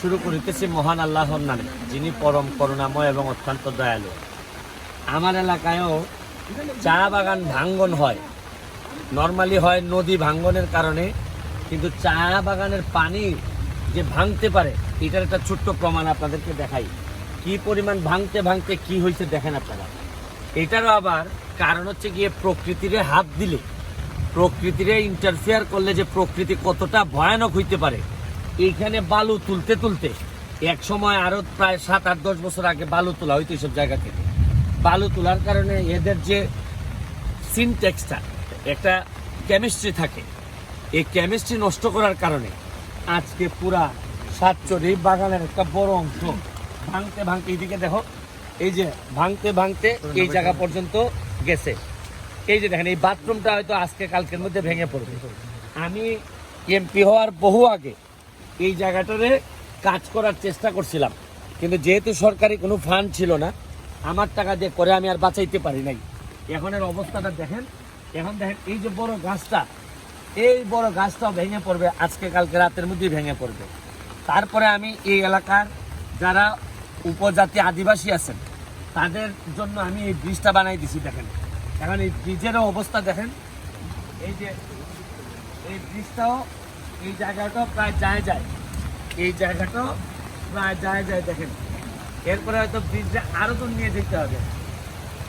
শুরু করিতেছি মহান আল্লাহর নামে, যিনি পরম করুণাময় এবং অত্যন্ত দয়ালু। আমার এলাকায়ও চা বাগান ভাঙ্গন হয়। নর্মালি হয় নদী ভাঙ্গনের কারণে, কিন্তু চা বাগানের পানি যে ভাঙতে পারে, এটার একটা ছোট্ট প্রমাণ আপনাদেরকে দেখাই। কি পরিমাণ ভাঙতে ভাঙতে কি হয়েছে দেখেন আপনারা। এটারও আবার কারণ হচ্ছে গিয়ে প্রকৃতিরে হাত দিলে। প্রকৃতিরে ইন্টারফেয়ার করলে যে প্রকৃতি কতটা ভয়ানক হইতে পারে এইখানে বালু তুলতে তুলতে, এক সময় আরও প্রায় সাত আট দশ বছর আগে বালু তোলা হইতো এইসব জায়গা থেকে। বালু তোলার কারণে এদের যে সিনটেক্সটা একটা কেমিস্ট্রি থাকে। এই কেমিস্ট্রি নষ্ট করার কারণে আজকে পুরা সাতচরি বাগানের একটা বড় অংশ ভাঙতে ভাঙতে, এইদিকে দেখো, এই যে ভাঙতে ভাঙতে এই জায়গা পর্যন্ত গেছে। এই যে দেখেন, এই বাথরুমটা হয়তো আজকে কালকের মধ্যে ভেঙে পড়বে। আমি এমপি হওয়ার বহু আগে এই জায়গাটারে কাজ করার চেষ্টা করছিলাম। কিন্তু যেহেতু সরকারি কোনো ফান্ড ছিল না, আমার টাকা দিয়ে করে আমি আর বাঁচাইতে পারি নাই। এখনের অবস্থাটা দেখেন। এখন দেখেন, এই যে বড় গাছটা, এই বড় গাছটাও ভেঙে পড়বে, আজকে কালকে রাতের মধ্যেই ভেঙে পড়বে। তারপরে আমি এই এলাকার যারা উপজাতি আদিবাসী আছেন, তাদের জন্য আমি এই ব্রিজটা বানাই দিছি, দেখেন। এখন এই ব্রিজেরও অবস্থা দেখেন। এই যে, এই ব্রিজটাও, এই জায়গাটাও প্রায় যায় যায়। এই জায়গাটাও প্রায় যায় যায় দেখেন এরপরে হয়তো ব্রিজটা আরও দূর নিয়ে যেতে হবে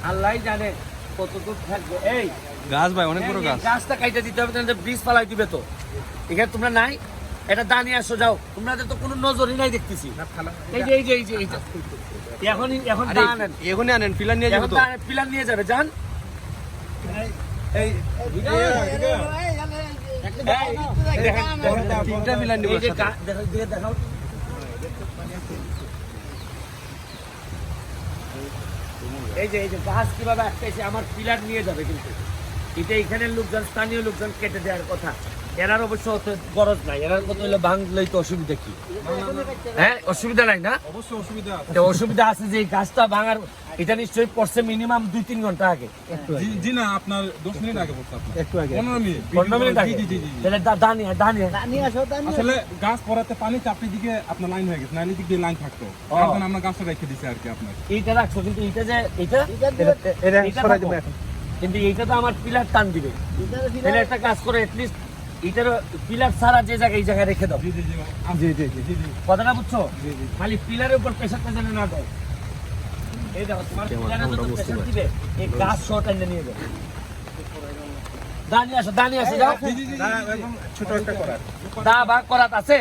আল্লাহ জানে কতদূর থাকবে এই গাছ ভাই অনেক বড় গাছ গাছটা কাইটা দিতে হবে তাহলে ব্রিজ পালাই দিবে তো এখানে তোমরা নাই এটা দাঁড়িয়ে আসো যাও তোমাদের তো কোনো নজরই নাই দেখতেছি এই যে এই যে এই যে এই যে এখনই এখন আরে দাঁড়ান এখনই আনেন পিলার নিয়ে যাব এখন তো পিলার নিয়ে যাবে যান এই এই যে। এই যে আটকেছে আমার পিলার নিয়ে যাবে কিন্তু এটা এখানে লোকজন, স্থানীয় লোকজন কেটে দেওয়ার কথা এরার অবশ্য অত গরজ নাই। এরার কথা হলো ভাঙলেই তো অসুবিধা কি? হ্যাঁ অসুবিধা নাই না? অবশ্যই অসুবিধা অসুবিধা আছে যে গাছটা ভাঙার এটা নিশ্চয়ই পড়ছে মিনিমাম দুই তিন ঘণ্টা আগে। জি- জি না আপনার দশ মিনিট আগে পড়ছে একটু আগে। পনেরো মিনিট। পনেরো মিনিট আগে? জি জি জি জি। তাহলে দা- দাঁড়িয়ে দাঁড়িয়ে। আসলে গাছ পড়াতে পানি চাপড়ি দিকে আপনার লাইন হয়ে গেছে নাইলে দিক দিয়ে লাইন থাকতো। তার আমরা গাছটা রেখে দিছি আর কি আপনার। এইটা রাখছো কিন্তু এইটা যে এইটা। কিন্তু এইটা তো আমার পিলার টান দিবে। তাহলে একটা কাজ করে এটলিস্ট এটার পিলার সারা যে জায়গায় এই জায়গায় রেখে দাও। জি জি জি জি। আচ্ছা। জি কথাটা বুঝছ? খালি পিলারের উপর প্রেশারটা যেন না দাও এই দেখো তোমার পিলারে নিয়ে যাবে। দানি আসো দানি ছোট একটা করাত দা বা করাত আছে?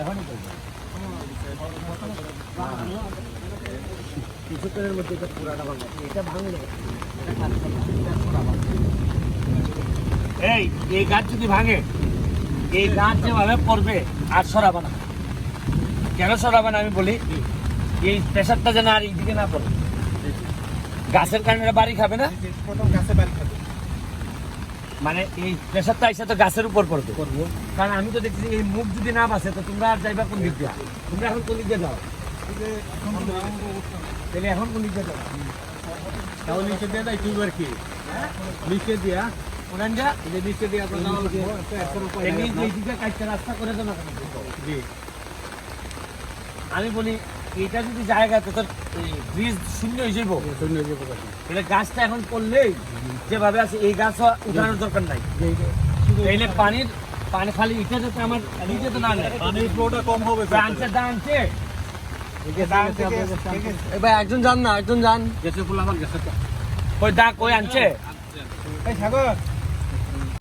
এখনই করব কিছুক্ষণের মধ্যে এটা পুরাটা ভাঙবে। এটা ভাঙলে এটা কাজ করবে, এটা সরাবো। এই এই গাছ যদি ভাঙে এই গাছ যেভাবে পড়বে আর সরাবে না। কেন সরাবে না আমি বলি এই প্রেশারটা যেন আর এইদিকে না পড়ে। গাছের কারণে বাড়ি খাবে না? গাছে বাড়ি খাবে। মানে এই প্রেশারটা এসে তো গাছের উপর পড়বে। করব কারণ আমি তো দেখছি এই মুখ যদি না বাসে তো তোমরা আর যাইবা কোন দিক দিয়ে? তোমরা এখন কোন দিক দিয়ে যাও? তাহলে এখন কোন দিক দিয়ে যাও? তাহলে নিচে দিয়ে দেয় কি আর কি? নিচে দিয়া। ওখান যা। নিচে দিয়ে আপনার রাস্তা করে? জি। আমি বলি এটা যদি জায়গা তো তোর ব্রিজ শূন্য হয়ে যাব শূন্য যে প্রকাশ তাহলে গাছটা এখন করলেই যেভাবে আছে এই গাছ উঠানোর দরকার নাই। তাইলে পানির পানি খালি এটা যাতে আমার নিজে তো না নেয়। পানির ফ্লোটা কম হবে আনছে দাঁড়ছে ভাই একজন যান না একজন যান। গেছে বলে আমার গেছে কই দা কই আনছে? এই সাগর।